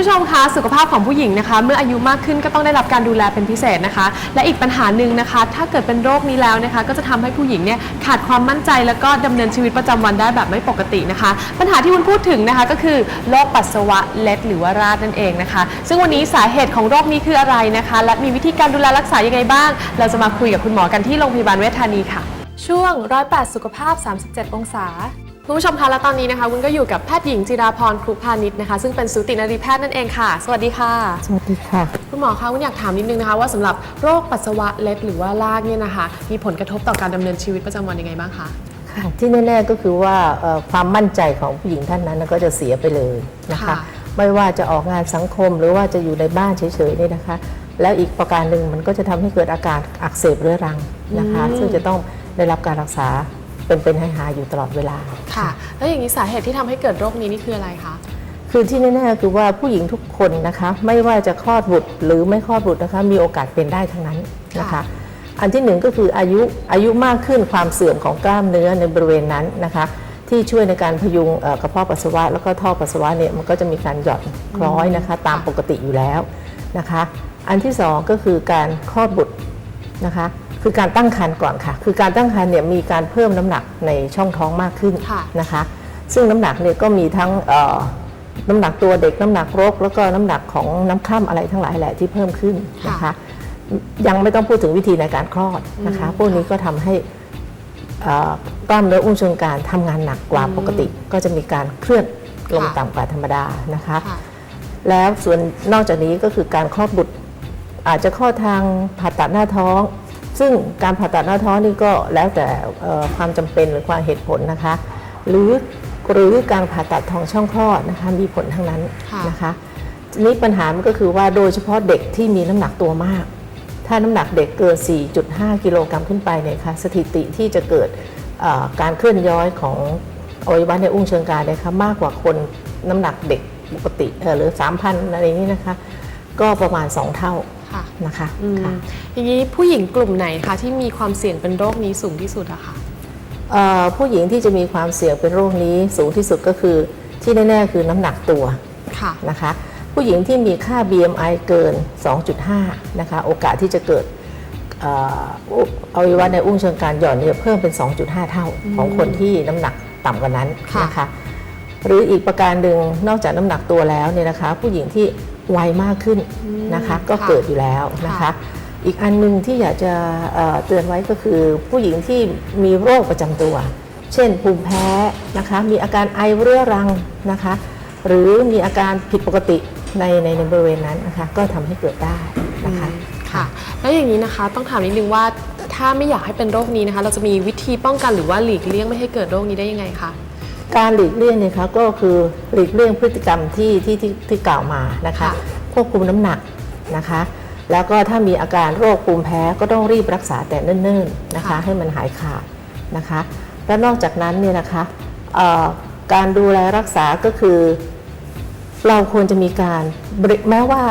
ผู้ชมคะสุขภาพของผู้หญิงนะคะ เมื่ออายุมากขึ้นก็ต้องได้รับการดูแลเป็นพิเศษนะคะ และอีกปัญหาหนึ่งนะคะ ถ้าเกิดเป็นโรคนี้แล้วนะคะ ก็จะทำให้ผู้หญิงเนี่ยขาดความมั่นใจแล้วก็ดำเนินชีวิตประจำวันได้แบบไม่ปกตินะคะ ปัญหาที่วุ้นพูดถึงนะคะก็คือโรคปัสสาวะเล็ดหรือว่าราดนั่นเองนะคะ ซึ่งวันนี้สาเหตุของโรคนี้คืออะไรนะคะ และมีวิธีการดูแลรักษายังไงบ้าง เราจะมาคุยกับคุณหมอกันที่โรงพยาบาลเวชธานีค่ะ ช่วงร้อยแปดสุขภาพ 37 องศา คุณผู้ชมคะ และตอนนี้นะคะวุ้นก็อยู่กับแพทย์หญิงจิราพรครุพานิชนะคะ ซึ่งเป็นสูตินรีแพทย์นั่นเองค่ะ สวัสดีค่ะ สวัสดีค่ะ คุณหมอคะวุ้นอยากถามนิดนึงนะคะ ว่าสำหรับโรคปัสสาวะเล็ดหรือว่าลากเนี่ยนะคะ มีผลกระทบต่อการดำเนินชีวิตประจำวันยังไงบ้างคะค่ะที่แน่ๆก็คือว่าเอ่อความมั่นใจของผู้หญิงท่านนั้นก็จะเสียไปเลยนะคะค่ะไม่ว่าจะออกงานสังคมหรือว่าจะอยู่ในบ้านเฉยๆนี่นะคะ แล้วอีกประการหนึ่งมันก็จะทำให้เกิดอาการอักเสบเรื้อรังนะคะ ซึ่งจะต้องได้รับการรักษา เป็นๆให้หายๆอยู่ตลอดเวลา ค่ะ แล้วอย่างนี้สาเหตุที่ทำให้เกิดโรคนี้นี่คืออะไรคะ คือที่แน่ๆคือว่าผู้หญิงทุกคนนะคะ ไม่ว่าจะคลอดบุตรหรือไม่คลอดบุตรนะคะ มีโอกาสเป็นได้ทั้งนั้นนะคะ ค่ะ อันที่หนึ่งก็คืออายุอายุมากขึ้นความเสื่อมของกล้ามเนื้อในบริเวณนั้นนะคะ ที่ช่วยในการพยุงเอ่อกระเพาะปัสสาวะ แล้วก็ท่อปัสสาวะเนี่ยมันก็จะมีการหย่อนคล้อยนะคะ ตามปกติอยู่แล้วนะคะ อันที่สองก็คือการคลอดบุตรนะคะ คือการตั้งครรภ์ก่อนค่ะ คือการตั้งครรภ์เนี่ยมีการเพิ่มน้ำหนักในช่องท้องมากขึ้นค่ะนะคะ ซึ่งน้ำหนักเนี่ยก็มีทั้งเอ่อน้ำหนักตัวเด็กน้ำหนักรก แล้วก็น้ำหนักของน้ำคร่ำอะไรทั้งหลายแหละที่เพิ่มขึ้นนะคะยังไม่ต้องพูดถึงวิธีในการคลอดนะคะ พวกนี้ก็ทำให้เอ่อกล้ามเนื้ออุ้งเชิงกรานทำงานหนักกว่าปกติ ก็จะมีการเคลื่อนลงค่ะต่ำกว่าธรรมดานะคะค่ะแล้วส่วนนอกจากนี้ก็คือการคลอดบุตร อาจจะคลอดทางผ่าตัดหน้าท้อง ซึ่งการผ่าตัดหน้าท้องนี่ก็แล้วแต่เอ่อความจำเป็นหรือความเหตุผลนะคะ หรือหรือการผ่าตัดทองช่องคลอดนะคะมีผลทั้งนั้นค่ะนะคะทีนี้ปัญหามันก็คือว่าโดยเฉพาะเด็กที่มีน้ำหนักตัวมาก ถ้าน้ำหนักเด็กเกิน 4.5 กิโลกรัมขึ้นไปเนี่ยค่ะสถิติที่จะเกิดเอ่อการเคลื่อนย้อยของอวัยวะในอุ้งเชิงกรานเนี่ยค่ะมากกว่าคนน้ำหนักเด็กปกติเอ่อหรือ 3,000 อะไรนี้นะคะ ก็ประมาณ 2 เท่า ค่ะนะคะอืมค่ะอย่างนี้ผู้หญิงกลุ่มไหนคะที่มีความเสี่ยงเป็นโรคนี้สูงที่สุดอะคะเอ่อผู้หญิงที่จะมีความเสี่ยงเป็นโรคนี้สูงที่สุดก็คือที่แน่ๆคือน้ำหนักตัวค่ะ นะคะผู้หญิงที่มีค่า BMI เกิน 2.5นะคะโอกาสที่จะเกิดเอ่ออุอวัยวะในอุ้งเชิงกรานหย่อนเนี่ยเพิ่มเป็น 2.5 เท่าของคนที่น้ำหนักต่ำกว่านั้นค่ะ นะคะหรืออีกประการหนึ่งนอกจากน้ำหนักตัวแล้วเนี่ยนะคะผู้หญิงที่ วัยมากขึ้นนะคะ ก็ค่ะเกิดอยู่แล้วนะคะค่ะอีกอันหนึงที่อยากจะเอ่อเตือนไว้ก็คือ ผู้หญิงที่มีโรคประจำตัว เช่นภูมิแพ้นะคะ มีอาการไอเรื้อรังนะคะ หรือมีอาการผิดปกติในในในบริเวณนั้นนะคะ ก็ทำให้เกิดได้นะคะค่ะ แล้วอย่างนี้นะคะต้องถามนิดนึงว่าถ้าไม่อยากให้เป็นโรคนี้นะคะ เราจะมีวิธีป้องกันหรือว่าหลีกเลี่ยงไม่ให้เกิดโรคนี้ได้ยังไงคะ การหลีกเลี่ยงเนี่ยคะก็คือหลีกเลี่ยงพฤติกรรมที่ที่ที่ที่กล่าวมานะคะค่ะควบคุมน้ำหนักนะคะ แล้วก็ถ้ามีอาการโรคภูมิแพ้ก็ต้องรีบรักษาแต่เนิ่นๆนะคะ ให้มันหายขาดนะคะ และนอกจากนั้นเนี่ยนะคะเอ่อการดูแลรักษาก็คือ เราควรจะมีการบริแม้ว่า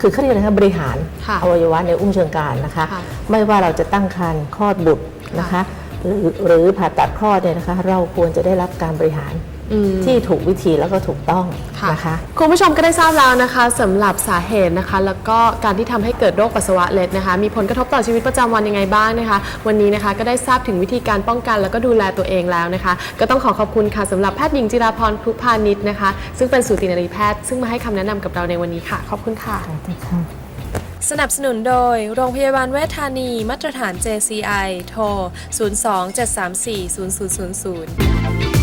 คือเขาเรียกอะไรคะบริหารค่ะอวัยวะในอุ้งเชิงกรานนะคะค่ะไม่ว่าเราจะตั้งครรภ์คลอดบุตรนะคะ หรือหรือผ่าตัดคลอดเนี่ยนะคะ เราควรจะได้รับการบริหารอืมที่ถูกวิธีแล้วก็ถูกต้องค่ะนะคะคุณผู้ชมก็ได้ทราบแล้วนะคะสำหรับสาเหตุนะคะ แล้วก็การที่ทำให้เกิดโรคปัสสาวะเล็ดนะคะ มีผลกระทบต่อชีวิตประจำวันยังไงบ้างนะคะ วันนี้นะคะก็ได้ทราบถึงวิธีการป้องกันแล้วก็ดูแลตัวเองแล้วนะคะ ก็ต้องขอขอบคุณค่ะสำหรับแพทย์หญิงจิราพรครุพานิชนะคะ ซึ่งเป็นสูตินรีแพทย์ซึ่งมาให้คำแนะนำกับเราในวันนี้ค่ะ ขอบคุณค่ะ สนับสนุนโดย โรงพยาบาลเวชธานีมาตรฐาน JCI โทร 02 734 0000